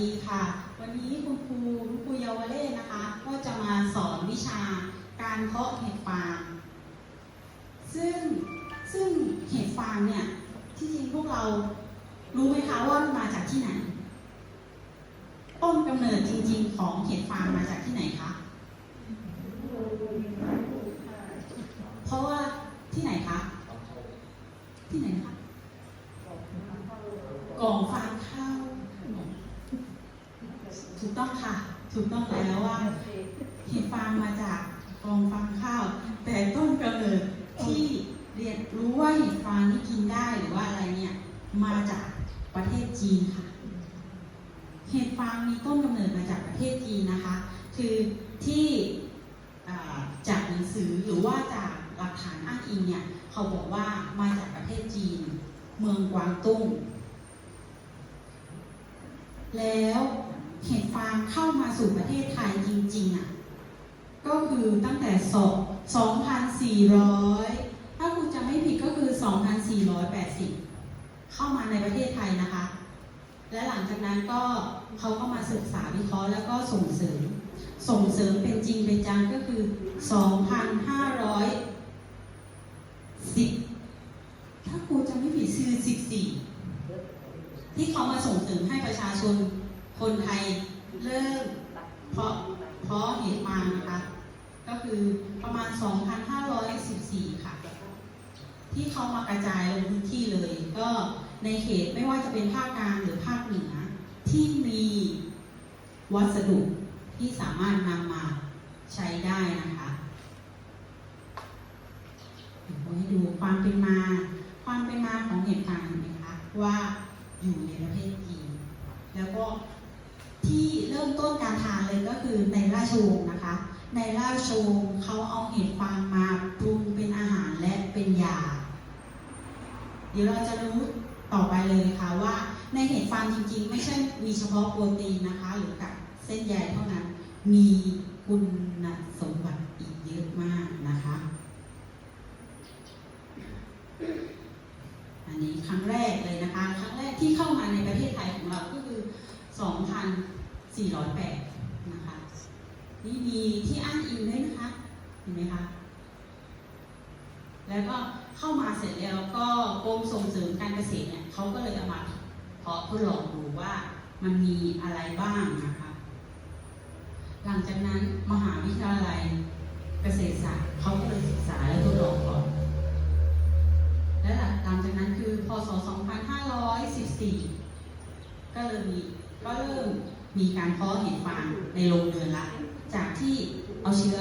ดีค่ะ วันนี้คุณครูคุณครูเยาวเล่นะคะ ก็จะมาสอนวิชาการเพาะเห็ดฟาง ซึ่งซึ่งเห็ดฟางเนี่ยที่จริงพวกเรารู้ไหมคะว่ามาจากที่ไหน ต้นกำเนิดจริง ๆ ของเห็ดฟางมาจากที่ไหนคะ เพราะว่าที่ไหนคะ ที่ไหนคะกองฟาง ถูกต้องค่ะ ถูกต้องแล้วว่าเห็ดฟางมาจากกองฟางข้าว แต่ต้นกำเนิดที่เรียนรู้ว่าเห็ดฟางนี่กินได้หรือว่าอะไรเนี่ยมาจากประเทศจีนค่ะ เห็ดฟางมีต้นกำเนิดมาจากประเทศจีนนะคะ คือที่จากหนังสือหรือว่าจากหลักฐานอ้างอิงเนี่ยเขาบอกว่ามาจากประเทศจีน เมืองกวางตุ้ง แล้ว เห็ดฟางเข้ามาสู่ประเทศไทยจริงๆอะก็คือตั้งแต่สอง2,400 ถ้าคุณจะไม่ผิดก็คือ 2,480 เข้ามาในประเทศไทยนะคะ และหลังจากนั้นก็เขาก็มาศึกษาวิเคราะห์แล้วก็ส่งเสริม ส่งเสริมเป็นจริงเป็นจังก็คือ 2,510 ถ้าครูจะไม่ผิดคือ 14 ที่เขามาส่งเสริมให้ประชาชน คนไทยเริ่มเพาะเพาะเห็ดฟานะคะ ก็คือประมาณ 2,514 ค่ะ ที่เขามากระจายลงพื้นที่เลย ก็ในเขตไม่ว่าจะเป็นภาคกลางหรือภาคเหนือ ที่มีวัสดุที่สามารถนำมาใช้ได้นะคะเดี๋ยวผมให้ดูความเป็นมา ความเป็นมาของเห็ดฟางเห็นไหมคะว่าอยู่ในประเทศจีนแล้วก็ ที่เริ่มต้นการทานเลยก็คือในราชวงศ์นะคะ ในราชวงศ์เขาเอาเห็ดฟางมาปรุงเป็นอาหารและเป็นยา เดี๋ยวเราจะรู้ต่อไปเลยค่ะว่าในเห็ดฟางจริงๆ ไม่ใช่มีเฉพาะโปรตีนนะคะ หรือกับเส้นใยเท่านั้น มีคุณสมบัติอีกเยอะมากนะคะ อันนี้ครั้งแรกเลยนะคะ ครั้งแรกที่เข้ามาในประเทศไทยของเราก็คือ 408 นะคะ นี่มีที่อ้างอิงด้วยนะคะ เห็นไหมคะ แล้วก็เข้ามาเสร็จแล้วก็กรมส่งเสริมการเกษตรเนี่ยเขาก็เลยเอามาเพาะทดลองดูว่ามันมีอะไรบ้างนะคะ หลังจากนั้นมหาวิทยาลัยเกษตรศาสตร์เขาก็เลยศึกษาและทดลองก่อน และหลังจากนั้นคือพศ 2514 ก็เลยมีก็เริ่ม มีการเพาะเห็ดฟางในโรงเรือนละ จากที่เอาเชื้อ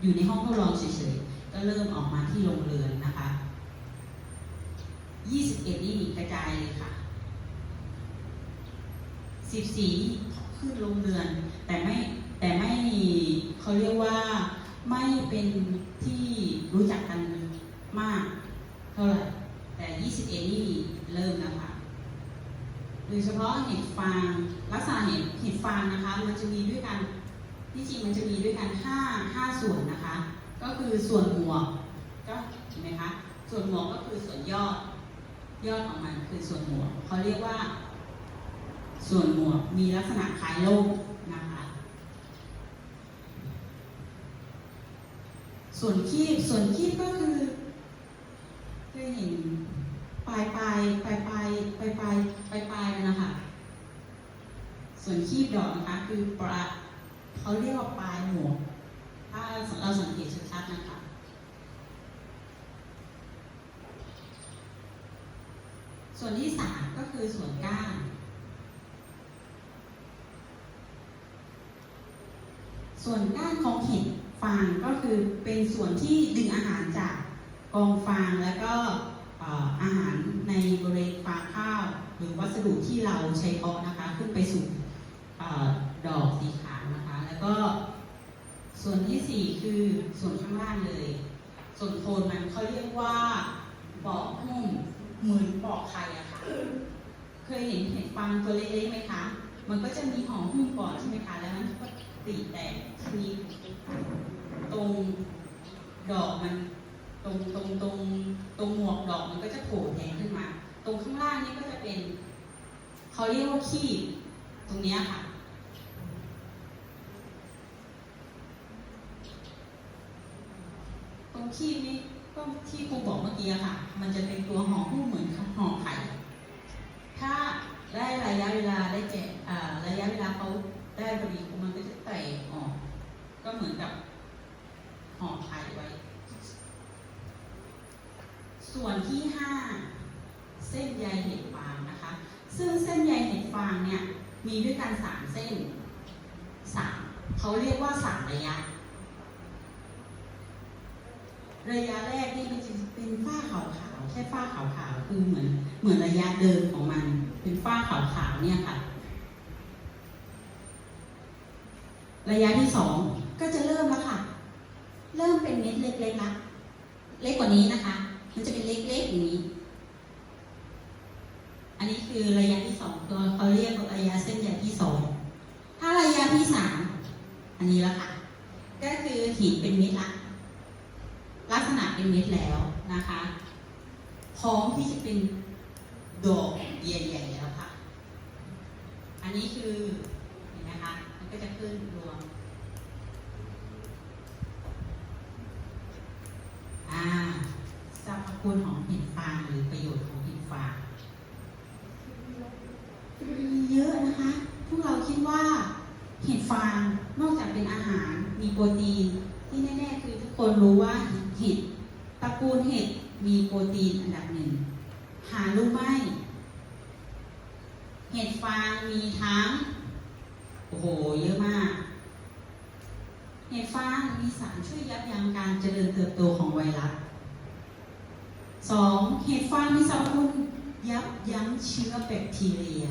อยู่ในห้องทดลองเฉยๆ ก็เริ่มออกมาที่โรงเรือนนะคะ 21 นี่กระจายเลยค่ะ 14 ขึ้นโรงเรือน แต่ไม่แต่ไม่เขาเรียกว่าไม่เป็นที่รู้จักกันมากเท่าไหร่แต่ 21 นี่เริ่มแล้วค่ะ โดยเฉพาะเห็ดฟางลักษณะเห็ดเห็ดฟางนะคะ มันจะมีด้วยกันที่จริงมันจะมีด้วยกัน5 5ส่วนนะคะ ก็คือส่วนหัวกก็เห็นไหมคะส่วนหัวกก็คือส่วนยอดยอดของมันคือส่วนหัวกเขาเรียกว่า ส่วนหัวกมีลักษณะคล้ายโลกนะคะ ส่วนคีบส่วนคีบก็คือเคยเห็น ปลายปลายปลายปลายปลายปลายปลายปลายมันนะคะส่วนคีบดอกนะคะ คือปลาเขาเรียกว่าปลายหมวกถ้าเราสังเกตชัดๆนะคะส่วนที่สามก็คือส่วนก้านส่วนก้านของเห็ดฟางก็คือเป็นส่วนที่ดึงอาหารจากกองฟางแล้วก็ อาหารในบริเวณฟางข้าว หรือวัสดุที่เราใช้เพาะนะคะ ขึ้นไปสู่ดอกสีขาวนะคะ แล้วก็ส่วนที่สี่คือส่วนข้างล่างเลย ส่วนโคนมันเขาเรียกว่าปอกหุ้มเหมือนปอกไข่อะค่ะ เคยเห็นเห็ดฟางตัวเล็กๆไหมคะ มันก็จะมีห่อหุ้มก่อนใช่ไหมคะ แล้วมันก็ตีแตกมีตรงดอกมัน ตรงตรงตรงตรงหมวกดอกมันก็จะโผล่แทงขึ้นมา ตรงข้างล่างนี่ก็จะเป็นเขาเรียกว่าขี้ตรงนี้ค่ะ ตรงที่นี้ก็ที่ครูบอกเมื่อกี้ค่ะ มันจะเป็นตัวห่อหุ้มเหมือนห่อไข่ถ้าได้ระยะเวลาได้แก่อ่าระยะเวลาเขาได้พอดีมันก็จะแตกออก ก็เหมือนกับห่อไข่ไว้ ส่วนที่ห้าเส้นใยเห็ดฟางนะคะ ซึ่งเส้นใยเห็ดฟางเนี่ยมีด้วยกันสามเส้นสามเขาเรียกว่าสามระยะ ระยะแรกนี่มันจะเป็นฝ้าขาวๆแค่ฝ้าขาวๆคือเหมือนเหมือนระยะเดิมของมัน เป็นฝ้าขาวๆเนี่ยค่ะระยะที่สองก็จะเริ่มแล้วค่ะ เริ่มเป็นเม็ดเล็กๆละเล็กกว่านี้นะคะ มันจะเป็นเล็กๆอย่างนี้ อันนี้คือระยะที่สองตัวเขาเรียกว่าระยะเส้นใยที่สอง ถ้าระยะที่สาม อันนี้แล้วค่ะ ก็คือหินเป็นเม็ดละ ลักษณะเป็นเม็ดแล้วนะคะพร้อมที่จะเป็นดอกใหญ่ๆแล้วค่ะ อันนี้คือเห็นไหมคะ มันก็จะขึ้นรวม อ่าสรรพคุณของเห็ดฟางหรือประโยชน์ของเห็ดฟางมี เยอะนะคะ พวกเราคิดว่าเห็ดฟางนอกจากเป็นอาหารมีโปรตีน ที่แน่ๆคือทุกคนรู้ว่าเห็ดตระกูลเห็ดมีโปรตีนอันดับหนึ่ง หารู้ไหมเห็ดฟางมีทั้ง โอ้โห เยอะมาก เห็ดฟางมีสารช่วยยับยั้งการเจริญเติบโตของไวรัสสองเห็ดฟางมีสรรคุณยับยั้งเชื้อแบคทีเรีย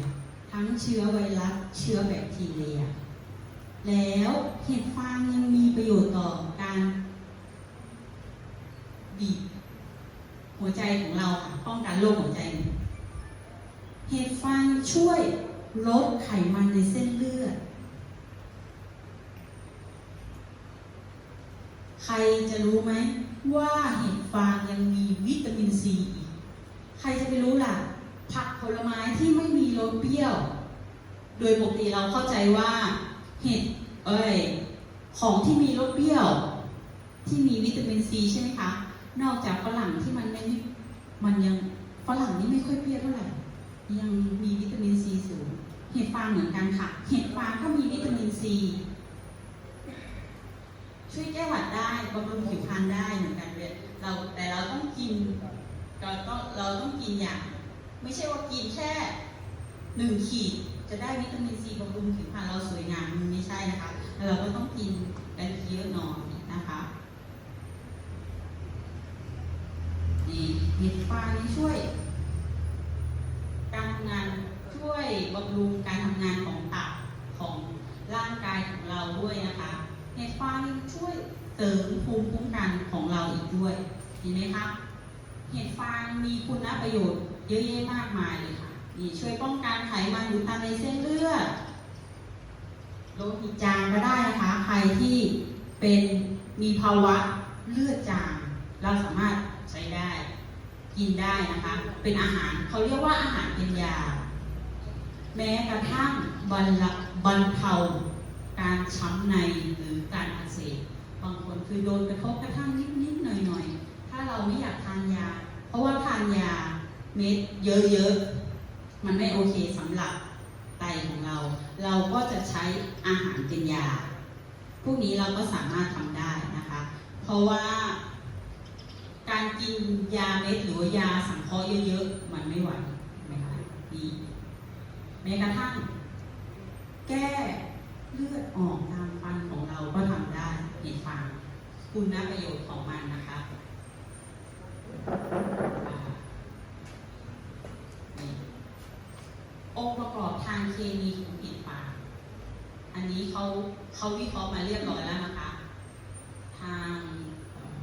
ทั้งเชื้อไวรัส เชื้อแบคทีเรีย แล้วเห็ดฟางยังมีประโยชน์ต่อการบีบหัวใจของเราค่ะป้องกันโรคหัวใจ เห็ดฟางช่วยลดไขมันในเส้นเลือด ใครจะรู้ไหมว่าเห็ดฟางยังมีวิตามินซี ใครจะไปรู้ล่ะ ผักผลไม้ที่ไม่มีรสเปรี้ยว โดยปกติเราเข้าใจว่าเห็ดเอ้ยของที่มีรสเปรี้ยว ที่มีวิตามินซีใช่ไหมคะ นอกจากฝรั่งที่มันไม่มันยังฝรั่งนี่ไม่ค่อยเปรี้ยวเท่าไหร่ยังมีวิตามินซีสูงเห็ดฟางเหมือนกันค่ะ เห็ดฟางก็มีวิตามินซีช่วยแก้หวัดได้บำรุงผิวพรรณได้เหมือนกันเลยเราแต่เราต้องกินเราต้องเราต้องกินอย่าง ไม่ใช่ว่ากินแค่หนึ่งขีดจะได้วิตามินซีบำรุงผิวพรรณเราสวยงามมันไม่ใช่นะคะแล้วเราก็ต้องกินกันเยอะหน่อยนะคะนี่เห็ดฟางนี่ช่วย การทำงานช่วยบำรุงการทำงานของตับของร่างกายของเราด้วยนะคะเห็ดฟางนี่ช่วยเสริมภูมิคุ้มกันของเราอีกด้วยเห็นไหมครับเห็ดฟางมีคุณประโยชน์ เยอะแยะมากมายเลยค่ะนี่ช่วยป้องกันไขมันอุดตันในเส้นเลือดโลหิตจางก็ได้นะคะ ใครที่เป็นมีภาวะเลือดจางเราสามารถใช้ได้ กินได้นะคะ เป็นอาหารเขาเรียกว่าอาหารเป็นยา แม้กระทั่งบรรลบรรเทาการช้ำในหรือการอักเสบบางคนคือโดนกระทบกระทั่งนิดๆหน่อยๆถ้าเราไม่อยากทานยา เพราะว่าทานยา เม็ดเยอะๆ มันไม่โอเคสำหรับไตของเรา เราก็จะใช้อาหารเป็นยา พวกนี้เราก็สามารถทำได้นะคะ เพราะว่าการกินยาเม็ดหรือยาสังเคราะห์เยอะๆ มันไม่ไหวนะคะดีแม้กระทั่ง แก้เลือดออกตามฟันของเราก็ทำได้เห็นฟังคุณประโยชน์ของมันนะคะอ่านี่ องค์ประกอบทางเคมีของผิดฟางอันนี้เขาเขาวิเคราะห์มาเรียบร้อยแล้วนะคะ ทางเอ่อ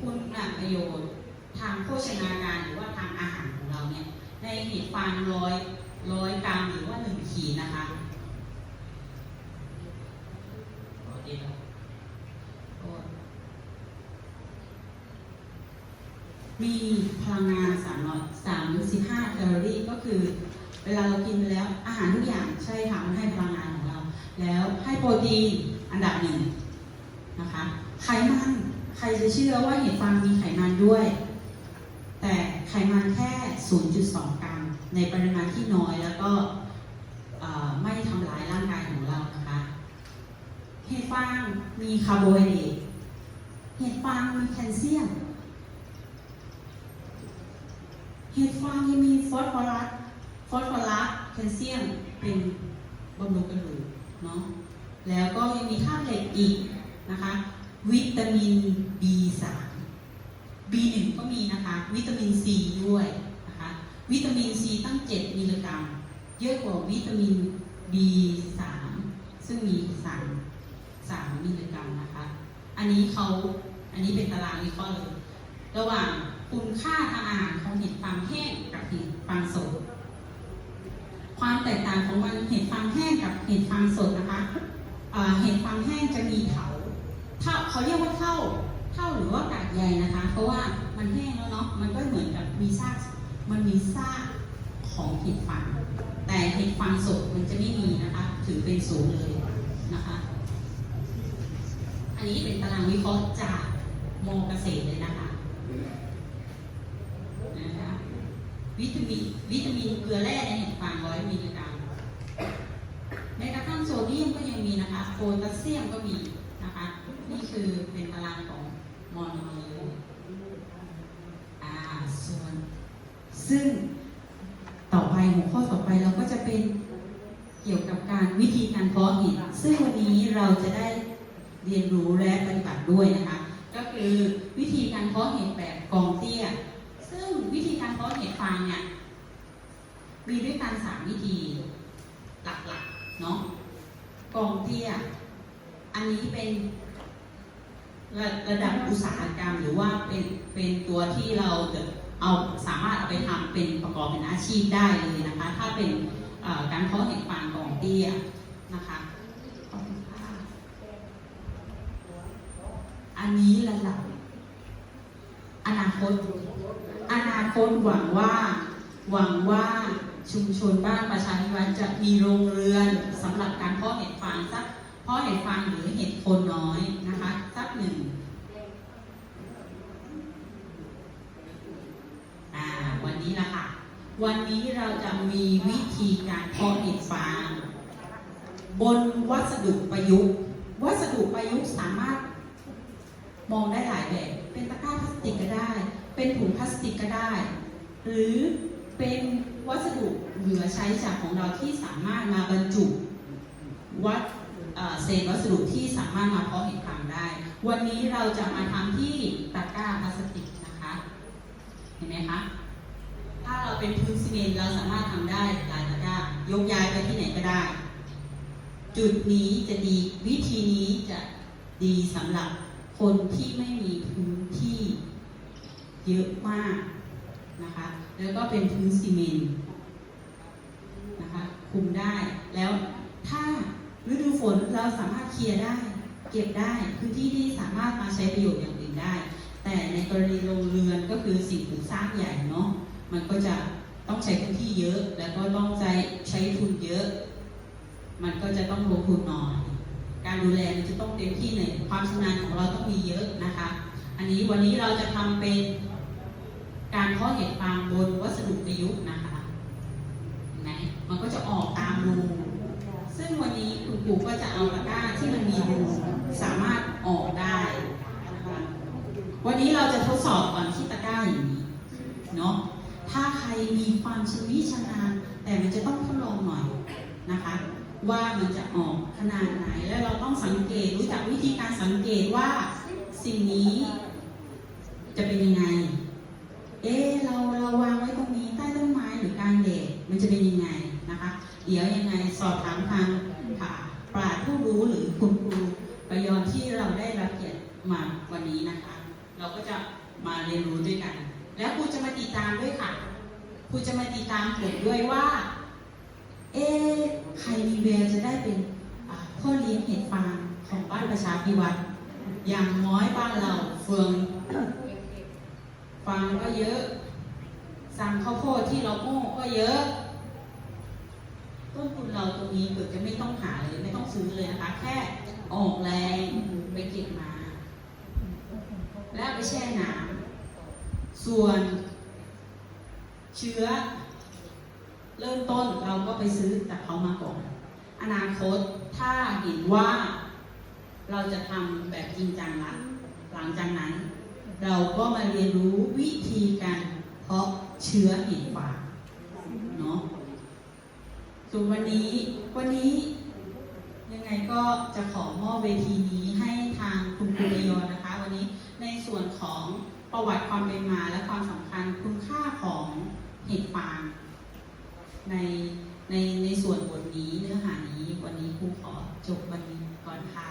คุณประโยชน์ทางโภชนาการหรือว่าทางอาหารของเราเนี่ย ในเห็ดฟางร้อยร้อยกรัมหรือว่าหนึ่งขีดนะคะโอเคครับโอ้ มีพลังงาน335แคลอรี่ก็คือ เวลาเรากินไปแล้วอาหารทุกอย่างใช่ค่ะมันให้พลังงานของเรา แล้วให้โปรตีนอันดับหนึ่งนะคะไขมันใครจะเชื่อว่าเห็ดฟางมีไขมันด้วย แต่ไขมันแค่ 0.2 กรัม ในปริมาณที่น้อยแล้วก็ไม่ทำร้ายร่างกายของเรานะคะเห็ดฟางมีคาร์โบไฮเดรตเห็ดฟางมีแคลเซียม เห็ดฟางยังมีฟอสฟอรัส ฟอสฟอรัสแคลเซียมเป็นบำรุงกระดูกเนาะ แล้วก็ยังมีธาตุเหล็กอีกนะคะ วิตามิน B3 B1 ก็มีนะคะ วิตามิน C ด้วยนะคะ วิตามิน C ตั้ง 7 มิลลิกรัม เยอะกว่าวิตามิน B3 ซึ่งมี 3 3 มิลลิกรัมนะคะ อันนี้เขาอันนี้เป็นตารางวิเคราะห์เลย ระหว่างคุณค่าทางอาหารของเห็ดฟางแห้งกับเห็ดฟางสด ความแตกต่างของมันเห็ดฟางแห้งกับเห็ดฟางสดนะคะเห็ดฟางแห้งจะมีเถาเท่าเขาเรียกว่าเท่าเท่าหรือว่ากากใยนะคะ เพราะว่ามันแห้งแล้วเนาะมันก็เหมือนกับมีซากมันมีซากของเห็ดฟางแต่เห็ดฟางสดมันจะไม่มีนะคะถือเป็นศูนย์เลยนะคะ อันนี้เป็นตารางวิเคราะห์จากมอเกษตรเลยนะคะ นะคะวิตามินวิตามินเกลือแร่ในเห็ดฟางร้อยมิลลิกรัมแม้กระทั่งโซเดียมก็ยังมีนะคะโพแทสเซียมก็มีนะคะ นี่คือเป็นตารางของมอนเลยอ่าส่วน ซึ่งต่อไปหัวข้อต่อไปเราก็จะเป็นเกี่ยวกับการวิธีการเพาะเห็ดซึ่งวันนี้เราจะได้เรียนรู้และปฏิบัติด้วยนะคะ ก็คือวิธี เพาะเห็ดแบบกองเตี้ย ซึ่งวิธีการเพาะเห็ดฟางเนี่ยมีด้วยกันสามวิธีหลักๆเนาะกองเตี้ย อันนี้เป็นระระดับอุตสาหกรรมหรือว่าเป็นเป็นตัวที่เราจะเอาสามารถเอาไปทำเป็นประกอบเป็นอาชีพได้เลยนะคะ ถ้าเป็นการเพาะเห็ดฟางกองเตี้ยนะคะอันนี้ระดับ คต อนาคตหวังว่า หวังว่าชุมชนบ้านประชาธิวัฒน์จะมีโรงเรือนสำหรับการเพาะเห็ดฟางสักเพาะเห็ดฟางหรือเห็ดโคนน้อยนะคะสักหนึ่งวันนี้ละค่ะ วันนี้เราจะมีวิธีการเพาะเห็ดฟางบนวัสดุประยุกต์ วัสดุประยุกต์สามารถมองได้หลายแบบ ได้ เป็นถุงพลาสติกก็ได้ หรือเป็นวัสดุเหลือใช้จากของเราที่สามารถมาบรรจุวัดเศษวัสดุที่สามารถมาเพาะเห็ดฟางได้ วันนี้เราจะมาทำที่ตะกร้าพลาสติกนะคะ เห็นไหมคะ ถ้าเราเป็นพื้นซีเมนต์เราสามารถทำได้หลายตะกร้ายกย้ายไปที่ไหนก็ได้ จุดนี้จะดีวิธีนี้จะดีสำหรับคนที่ไม่มีพื้น เยอะมากนะคะ แล้วก็เป็นพื้นซีเมนต์นะคะคุมได้ แล้วถ้าฤดูฝนเราสามารถเคลียร์ได้ เก็บได้พื้นที่ที่สามารถมาใช้ประโยชน์อย่างอื่นได้ แต่ในกรณีโรงเรือนก็คือสิ่งปลูกสร้างใหญ่เนาะมันก็จะต้องใช้พื้นที่เยอะ แล้วก็ต้องใช้ใช้ทุนเยอะ มันก็จะต้องลงทุนหน่อยการดูแลมันจะต้องเต็มที่หน่อยความชำนาญของเราต้องมีเยอะนะคะ อันนี้วันนี้เราจะทำเป็น การเพาะเห็ดฟางบนวัสดุประยุกต์นะคะเห็นไหมมันก็จะออกตามรูซึ่งวันนี้คุณครูก็จะเอาตะกร้าที่มันมีรูสามารถออกได้นะคะวันนี้เราจะทดสอบก่อนที่ตะกร้าอย่างนี้เนาะถ้าใครมีความชำนิชำนาญแต่มันจะต้องทดลองหน่อยนะคะ ว่ามันจะออกขนาดไหนแล้วเราต้องสังเกตรู้จักวิธีการสังเกตว่าสิ่งนี้จะเป็นยังไง เอ๊เราเราวางไว้ตรงนี้ใต้ต้นไม้หรือกลางแดดมันจะเป็นยังไงนะคะ เดี๋ยวยังไงสอบถามทางค่ะปราชญ์ผู้รู้หรือคุณครูประยอนที่เราได้รับเกียรติมาวันนี้นะคะ เราก็จะมาเรียนรู้ด้วยกัน แล้วครูจะมาติดตามด้วยค่ะครูจะมาติดตามผลด้วยว่า เอ๊ใครมีแววจะได้เป็นพ่อเลี้ยงเห็ดฟางของบ้านประชาพิวัตรอย่างน้อยบ้านเราเฟือง ฟฟางก็เยอะ สั่งข้าวโพดที่เราโม่ก็เยอะ ต้นทุนเราตรงนี้เกิดจะไม่ต้องหาเลยไม่ต้องซื้อเลยนะคะ แค่ออกแรงไปเก็บมา แล้วไปแช่น้ำส่วนเชื้อ เริ่มต้นเราก็ไปซื้อจากเขามาก่อน อนาคตถ้าเห็นว่าเราจะทำแบบจริงจังละหลังจากนั้น เราก็มาเรียนรู้วิธีการเพาะเชื้อเห็ดฟางเนาะส่วนวันนี้วันนี้ยังไงก็จะขอมอบเวทีนี้ให้ทางคุณครูเอยนนะคะ วันนี้ในส่วนของประวัติความเป็นมาและความสำคัญคุณค่าของเห็ดฟางในในในส่วนบทนี้เนื้อหานี้วันนี้ครูขอจบวันนี้ก่อนค่ะ